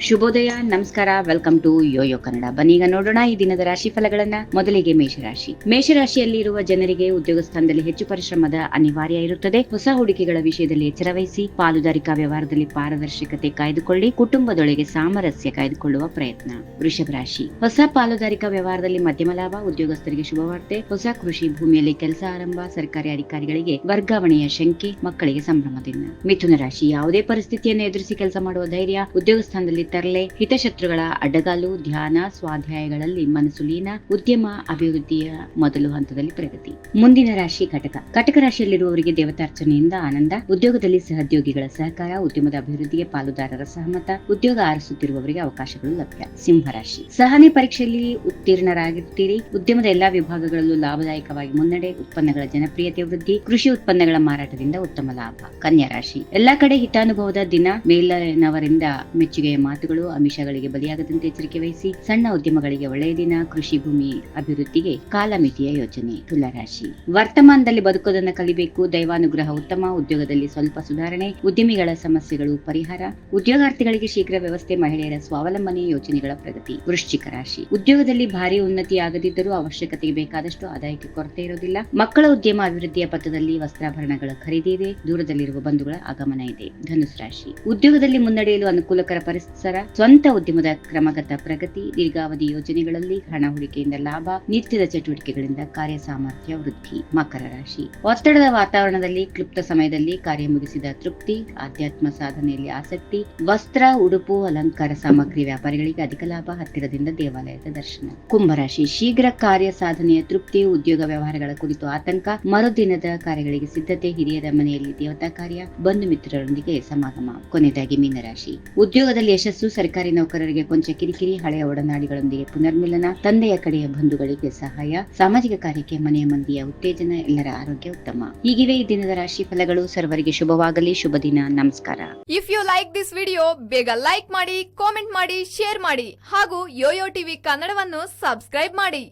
ಶುಭೋದಯ, ನಮಸ್ಕಾರ welcome to Yoyo Kannada ಬನ್ನೀಗ ನೋಡೋಣ ಈ ದಿನದ ರಾಶಿ ಫಲಗಳನ್ನ ಮೊದಲಿಗೆ ಮೇಷರಾಶಿ. ಮೇಷರಾಶಿಯಲ್ಲಿ ಇರುವ ಜನರಿಗೆ ಉದ್ಯೋಗ ಸ್ಥಾನದಲ್ಲಿ ಹೆಚ್ಚು ಪರಿಶ್ರಮದ ಅನಿವಾರ್ಯ ಇರುತ್ತದೆ. ಹೊಸ ಹೂಡಿಕೆಗಳ ವಿಷಯದಲ್ಲಿ ಎಚ್ಚರವಹಿಸಿ ಪಾಲುದಾರಿಕಾ ವ್ಯವಹಾರದಲ್ಲಿ ಪಾರದರ್ಶಕತೆ ಕಾಯ್ದುಕೊಳ್ಳಿ, ಕುಟುಂಬದೊಳಗೆ ಸಾಮರಸ್ಯ ಕಾಯ್ದುಕೊಳ್ಳುವ ಪ್ರಯತ್ನ. ವೃಷಭ ರಾಶಿ. ಹೊಸ ಪಾಲುದಾರಿಕಾ ವ್ಯವಹಾರದಲ್ಲಿ ಮಧ್ಯಮ ಲಾಭ, ಉದ್ಯೋಗಸ್ಥರಿಗೆ ಶುಭವಾರ್ತೆ ಹೊಸ ಕೃಷಿ ಭೂಮಿಯಲ್ಲಿ ಕೆಲಸ ಆರಂಭ, ಸರ್ಕಾರಿ ಅಧಿಕಾರಿಗಳಿಗೆ ವರ್ಗಾವಣೆಯ ಶಂಕೆ, ಮಕ್ಕಳಿಗೆ ಸಂಭ್ರಮದಿಂದ ಮಿಥುನ ರಾಶಿ. ಯಾವುದೇ ಪರಿಸ್ಥಿತಿಯನ್ನು ಎದುರಿಸಿ ಕೆಲಸ ಮಾಡುವ ಧೈರ್ಯ, ಉದ್ಯೋಗ ಸ್ಥಾನದಲ್ಲಿ ಹಿತಶತ್ರುಗಳ ಅಡ್ಡಗಾಲು ಧ್ಯಾನ ಸ್ವಾಧ್ಯಾಯಗಳಲ್ಲಿ ಮನಸ್ಸು ಉದ್ಯಮ ಅಭಿವೃದ್ಧಿಯ ಮೊದಲು ಹಂತದಲ್ಲಿ ಪ್ರಗತಿ. ಮುಂದಿನ ರಾಶಿ ಕಟಕ ಕಟಕ ರಾಶಿಯಲ್ಲಿರುವವರಿಗೆ ದೇವತಾರ್ಚನೆಯಿಂದ ಆನಂದ, ಉದ್ಯೋಗದಲ್ಲಿ ಸಹೋದ್ಯೋಗಿಗಳ ಸಹಕಾರ, ಉದ್ಯಮದ ಅಭಿವೃದ್ಧಿಗೆ ಪಾಲುದಾರರ ಸಹಮತ, ಉದ್ಯೋಗ ಆರಿಸುತ್ತಿರುವವರಿಗೆ ಅವಕಾಶಗಳು ಲಭ್ಯ. ಸಿಂಹರಾಶಿ ಸಹನೆ ಪರೀಕ್ಷೆಯಲ್ಲಿ ಉತ್ತೀರ್ಣರಾಗಿರ್ತೀರಿ. ಉದ್ಯಮದ ಎಲ್ಲಾ ವಿಭಾಗಗಳಲ್ಲೂ ಲಾಭದಾಯಕವಾಗಿ ಮುನ್ನಡೆ, ಉತ್ಪನ್ನಗಳ ಜನಪ್ರಿಯತೆ ವೃದ್ಧಿ, ಕೃಷಿ ಉತ್ಪನ್ನಗಳ ಮಾರಾಟದಿಂದ ಉತ್ತಮ ಲಾಭ. ಕನ್ಯಾ ರಾಶಿ. ಎಲ್ಲಾ ಕಡೆ ಹಿತಾನುಭವದ ದಿನ ಮೇಲಿನವರಿಂದ ಮೆಚ್ಚುಗೆಯ ಮಾತುಗಳು ಅಮಿಷಗಳಿಗೆ ಬಲಿಯಾಗದಂತೆ ಎಚ್ಚರಿಕೆ ವಹಿಸಿ ಸಣ್ಣ ಉದ್ಯಮಗಳಿಗೆ ಒಳ್ಳೆಯ ದಿನ, ಕೃಷಿ ಭೂಮಿ ಅಭಿವೃದ್ಧಿಗೆ ಕಾಲಮಿತಿಯ ಯೋಜನೆ ತುಲಾರಾಶಿ. ವರ್ತಮಾನದಲ್ಲಿ ಬದುಕೋದನ್ನು ಕಲಿಬೇಕು, ದೈವಾನುಗ್ರಹ ಉತ್ತಮ, ಉದ್ಯೋಗದಲ್ಲಿ ಸ್ವಲ್ಪ ಸುಧಾರಣೆ, ಉದ್ಯಮಿಗಳ ಸಮಸ್ಯೆಗಳು ಪರಿಹಾರ, ಉದ್ಯೋಗಾರ್ಥಿಗಳಿಗೆ ಶೀಘ್ರ ವ್ಯವಸ್ಥೆ, ಮಹಿಳೆಯರ ಸ್ವಾವಲಂಬನೆ ಯೋಜನೆಗಳ ಪ್ರಗತಿ, ವೃಶ್ಚಿಕ ರಾಶಿ. ಉದ್ಯೋಗದಲ್ಲಿ ಭಾರಿ ಉನ್ನತಿ ಆಗದಿದ್ದರೂ ಅವಶ್ಯಕತೆಗೆ ಬೇಕಾದಷ್ಟು ಆದಾಯಕ್ಕೆ ಕೊರತೆ ಇರುವುದಿಲ್ಲ. ಮಕ್ಕಳ ಉದ್ಯಮ ಅಭಿವೃದ್ಧಿಯ ಪಥದಲ್ಲಿ ವಸ್ತ್ರಾಭರಣಗಳ ಖರೀದಿ ಇದೆ, ದೂರದಲ್ಲಿರುವ ಬಂಧುಗಳ ಆಗಮನ ಇದೆ. ಧನುಸ್ ರಾಶಿ. ಉದ್ಯೋಗದಲ್ಲಿ ಮುನ್ನಡೆಯಲು ಅನುಕೂಲಕರ ಪರಿಸರ ಸ್ವಂತ ಉದ್ಯಮದ ಕ್ರಮಗತ ಪ್ರಗತಿ, ದೀರ್ಘಾವಧಿ ಯೋಜನೆಗಳಲ್ಲಿ ಹಣ ಹೂಡಿಕೆಯಿಂದ ಲಾಭ, ನಿತ್ಯದ ಚಟುವಟಿಕೆಗಳಿಂದ ಕಾರ್ಯ ಸಾಮರ್ಥ್ಯ ವೃದ್ಧಿ, ಮಕರ ರಾಶಿ. ಒತ್ತಡದ ವಾತಾವರಣದಲ್ಲಿ, ಕ್ಲುಪ್ತ ಸಮಯದಲ್ಲಿ ಕಾರ್ಯ ಮುಗಿಸಿದ ತೃಪ್ತಿ, ಆಧ್ಯಾತ್ಮ ಸಾಧನೆಯಲ್ಲಿ ಆಸಕ್ತಿ, ವಸ್ತ್ರ, ಉಡುಪು, ಅಲಂಕಾರ ಸಾಮಗ್ರಿ ವ್ಯಾಪಾರಿಗಳಿಗೆ ಅಧಿಕ ಲಾಭ ಹತ್ತಿರದಿಂದ ದೇವಾಲಯದ ದರ್ಶನ. ಕುಂಭರಾಶಿ ಶೀಘ್ರ ಕಾರ್ಯ ಸಾಧನೆಯ ತೃಪ್ತಿ, ಉದ್ಯೋಗ ವ್ಯವಹಾರಗಳ ಕುರಿತು ಆತಂಕ, ಮರುದಿನದ ಕಾರ್ಯಗಳಿಗೆ ಸಿದ್ಧತೆ, ಹಿರಿಯರ ಮನೆಯಲ್ಲಿ ದೇವತಾ ಕಾರ್ಯ, ಬಂಧು ಮಿತ್ರರೊಂದಿಗೆ ಸಮಾಗಮ. ಕೊನೆಯದಾಗಿ ಮೀನರಾಶಿ. ಉದ್ಯೋಗದಲ್ಲಿ ಯಶಸ್ಸು ಸರ್ಕಾರಿ ನೌಕರರಿಗೆ ಕೊಂಚ ಕಿರಿಕಿರಿ ಹಳೆಯ ಒಡನಾಡಿಗಳೊಂದಿಗೆ ಪುನರ್ಮಿಲನ, ತಂದೆಯ ಕಡೆಯ ಬಂಧುಗಳಿಗೆ ಸಹಾಯ, ಸಾಮಾಜಿಕ ಕಾರ್ಯಕ್ಕೆ ಮನೆಯ ಮಂದಿಯ ಉತ್ತೇಜನ, ಎಲ್ಲರ ಆರೋಗ್ಯ ಉತ್ತಮ. ಹೀಗಿವೆ ಈ ದಿನದ ರಾಶಿ ಫಲಗಳು. ಸರ್ವರಿಗೆ ಶುಭವಾಗಲಿ, ಶುಭ ದಿನ. ನಮಸ್ಕಾರ. If you like this video ಬೇಗ ಲೈಕ್ ಮಾಡಿ ಕಾಮೆಂಟ್ ಮಾಡಿ ಶೇರ್ ಮಾಡಿ ಹಾಗೂ ಯೋಯೋ ಟಿವಿ ಕನ್ನಡವನ್ನು ಸಬ್ಸ್ಕ್ರೈಬ್ ಮಾಡಿ.